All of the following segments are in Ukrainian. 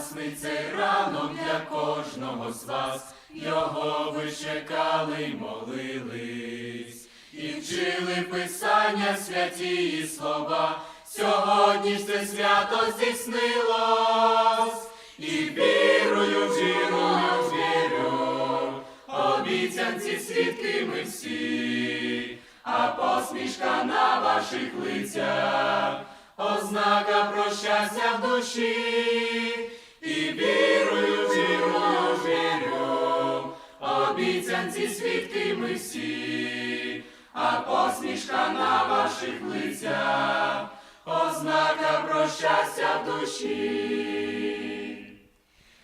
Ясний цей ранок для кожного з вас, його ви чекали й молились, і вчили писання святі і слова. Сьогодні ж це свято здійснилось, і вірую, вірую, вірю, обіцянці свідки ми всі, а посмішка на ваших лицях, ознака про щастя в душі, і вірую, вірую, вірю, обіцянці свідки ми всі, а посмішка на ваших лицях, ознака про щастя в душі.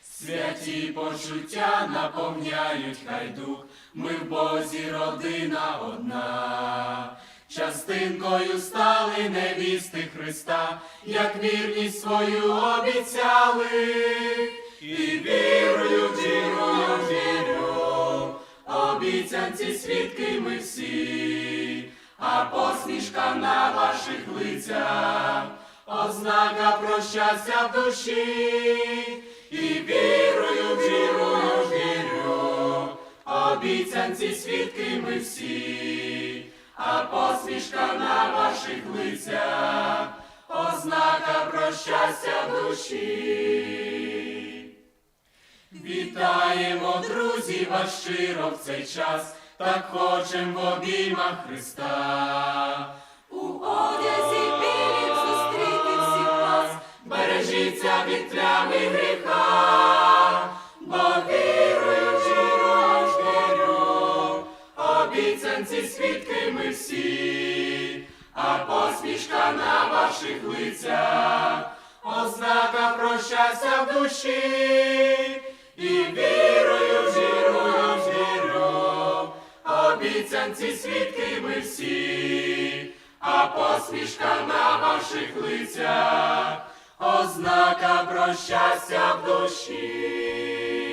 Святі почуття наповняють хай дух, ми в Бозі родина одна. Частинкою стали невісти Христа, як вірність свою обіцяли, і вірую, вірую, вірю, обіцянці свідки ми всі, а посмішка на ваших лицях, ознака про щастя в душі, і вірую, вірую, вірю, обіцянці свідки ми всі, а посмішка на ваших лицях, ознака про щастя душі. Вітаємо, друзі, вас щиро в цей час, так хочем в обіймах Христа. У одязі білім зустріти всіх вас, Бережіться від плями гріха, обіцянці свідки ми всі, а посмішка на ваших лицях, ознака про щастя в душі, і вірую, вірую, вірю, обіцянці свідки ми всі, а посмішка на ваших лицях, ознака про щастя в душі.